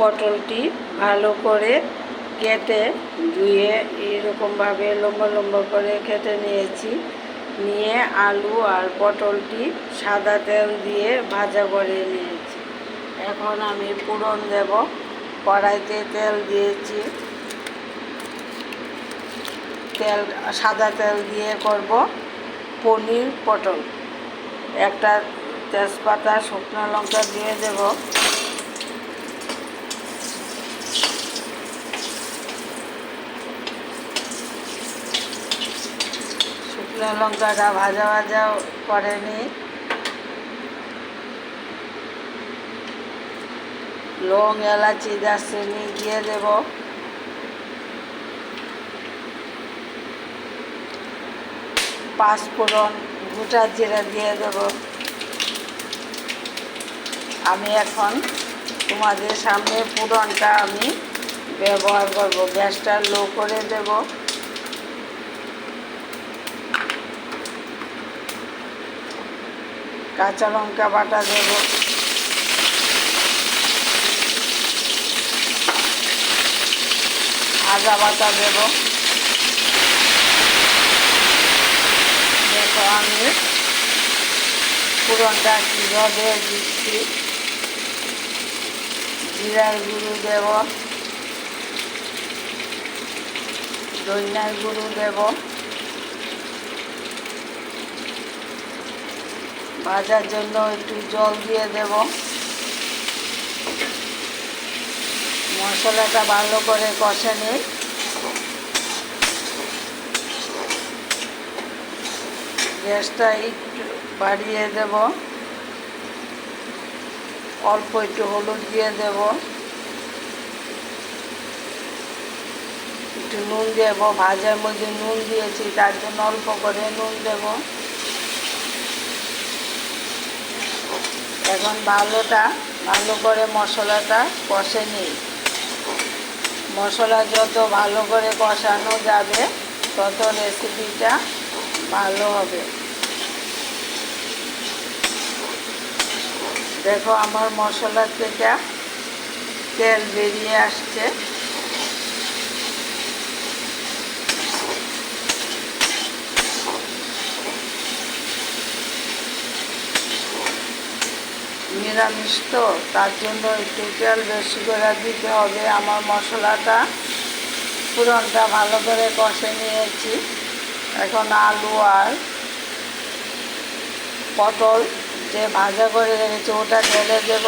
পটলটি ভালো করে কেটে ধুয়ে এরকমভাবে লম্বা লম্বা করে কেটে নিয়েছি। নিয়ে আলু আর পটলটি সাদা তেল দিয়ে ভাজা করে নিয়েছি। এখন আমি পুরন দেব। কড়াইতে তেল দিয়েছি। তেল, সাদা তেল দিয়ে করব পনির পটল। একটা তেজপাতা, শুকনো লঙ্কা দিয়ে দেব। শুকনো লঙ্কাটা ভাজা ভাজা করে নিই লং এলাচি দারচিনি দিয়ে দেব। পাঁচফোড়ন গোটা জিরা দিয়ে দেব। আমি এখন তোমাদের সামনে পুরনটা আমি ব্যবহার করব। গ্যাসটা লো করে দেব। কাঁচা লঙ্কা বাটা দেব। আদা বাটা দেব। দেখো আমি পুরনটা কীভাবে দিচ্ছি। জিরার গুঁড়ো দেব। দইনার গুঁড়ো দেব। ভাজার জন্য একটু জল দিয়ে দেব। মশলাটা ভালো করে কষে নিই। গ্যাসটা একটু বাড়িয়ে দেব। অল্প একটু হলুদ দিয়ে দেব। একটু নুন দেব। ভাজার মধ্যে নুন দিয়েছি, তার জন্য অল্প করে নুন দেব। এখন ভালোটা, ভালো করে মশলাটা কষে নিই। মশলা যত ভালো করে কষানো যাবে, তত রেসিপিটা ভালো হবে। দেখো আমার মশলা থেকে তেল বেরিয়ে আসছে। নিরামিষ তো, তার জন্য একটু তেল বেশি করে দিতে হবে। আমার মশলাটা পুরনটা ভালো করে কষে নিয়েছি। এখন আলু আর পটল যে ভাজা করে রেখেছি, ওটা ঢেলে দেব।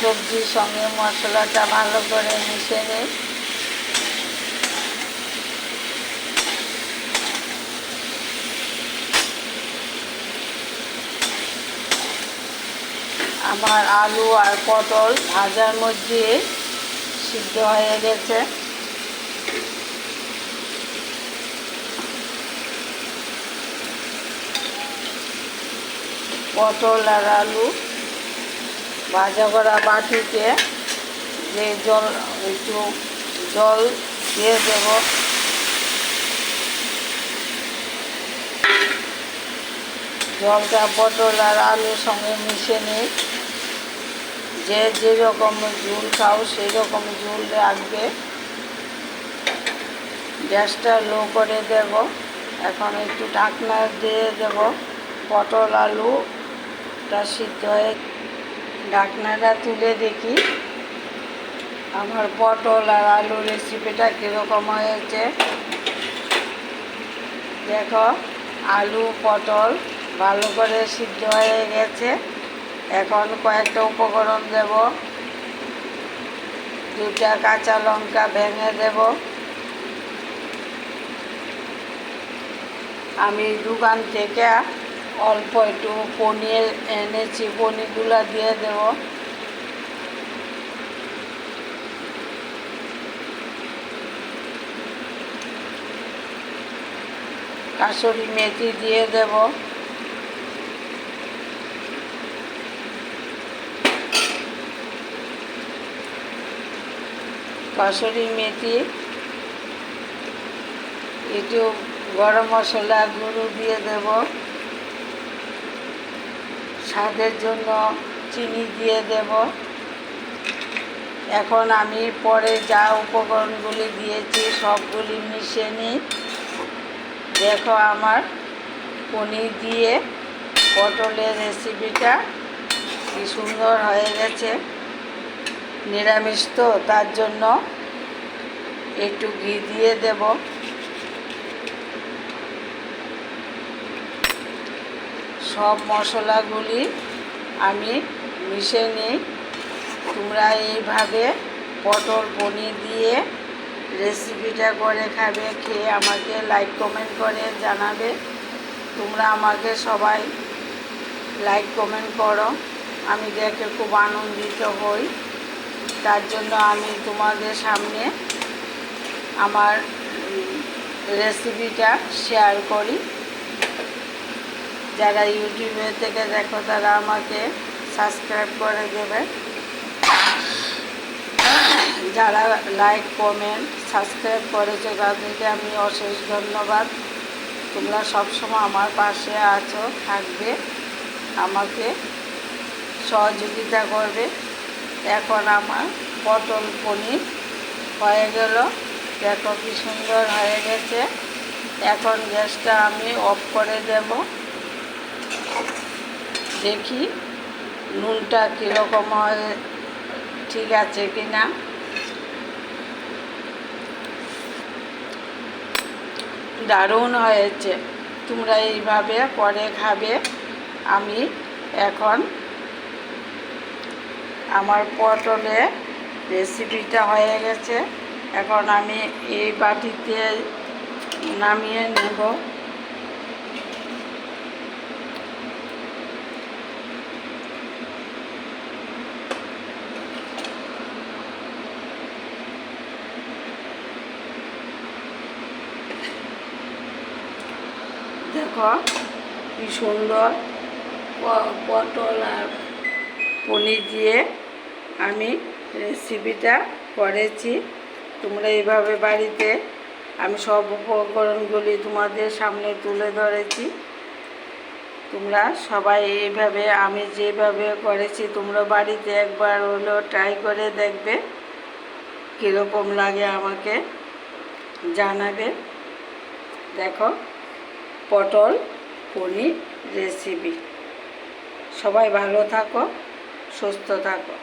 সবজির সঙ্গে মশলাটা ভালো করে মিশে নিই। আমার আলু আর পটল ভাজার মধ্যে সিদ্ধ হয়ে গেছে। পটল আর আলু ভাজা করা বাটিতে যে জল, একটু জল দিয়ে দেব। জলটা পটল আর আলুর সঙ্গে মিশে নিই। যে যেরকম ঝুল খাও সেই রকম ঝুল রাখবে। গ্যাসটা লো করে দেব। এখন একটু ঢাকনা দিয়ে দেব। পটল আলুটা সিদ্ধ হয়ে ঢাকনাটা তুলে দেখি। আমার পটল আর আলু রেসিপিটা কীরকম হয়েছে। দেখো, আলু, পটল ভালো করে সিদ্ধ হয়ে গেছে। এখন কয়েকটা উপকরণ দেব। দুটা কাঁচা লঙ্কা ভেঙে দেব। আমি দোকান থেকে অল্প একটু পনির এনেছি, পনিরগুলো দিয়ে দেব। কাসুরি মেথি দিয়ে দেব। কাসুরি মেথি, একটু গরম মশলা গুঁড়ো দিয়ে দেব। স্বাদের জন্য চিনি দিয়ে দেব। এখন আমি পরে যা উপকরণগুলি দিয়েছি সবগুলি মিশিয়ে নিই। দেখো আমার পনির দিয়ে পটলের রেসিপিটা কি সুন্দর হয়ে গেছে। নিরামিষ তো, তার জন্য একটু ঘি দিয়ে দেব। সব মশলাগুলি আমি মিশে নিই। তোমরা এইভাবে পটল পনির দিয়ে রেসিপিটা করে খাবে, খেয়ে আমাকে লাইক কমেন্ট করে জানাবে। তোমরা আমাকে সবাই লাইক কমেন্ট করো। আমি দেখে খুব আনন্দিত হই। তার জন্য আমি তোমাদের সামনে আমার রেসিপিটা শেয়ার করি। যারা ইউটিউবে থেকে দেখো, তারা আমাকে সাবস্ক্রাইব করে দেবে। যারা লাইক কমেন্ট সাবস্ক্রাইব করেছ, তাদেরকে আমি অশেষ ধন্যবাদ। তোমরা সবসময় আমার পাশে আছো, থাকবে, আমাকে সহযোগিতা করবে। এখন আমার পটল পনির হয়ে গেল। দেখো কি সুন্দর হয়ে গেছে। এখন গ্যাসটা আমি অফ করে দেব। দেখি নুনটা কীরকম হয়, ঠিক আছে কি না? দারুণ হয়েছে। তোমরা এইভাবে পরে খাবে। আমি এখন আমার পটলে রেসিপিটা হয়ে গেছে। এখন আমি এই বাটিতে নামিয়ে নেব। দেখো কি সুন্দর পটল আর পনির দিয়ে আমি রেসিপিটা করেছি। তোমরা এইভাবে বাড়িতে আমি সব উপকরণগুলি তোমাদের সামনে তুলে ধরেছি। তোমরা সবাই এইভাবে, আমি যেভাবে করেছি, তোমরা বাড়িতে একবার হলেও ট্রাই করে দেখবে। কীরকম লাগে আমাকে জানাবে। দেখো, পটল, পনির রেসিপি সবাই ভালো থাকো, সুস্থ থাকো।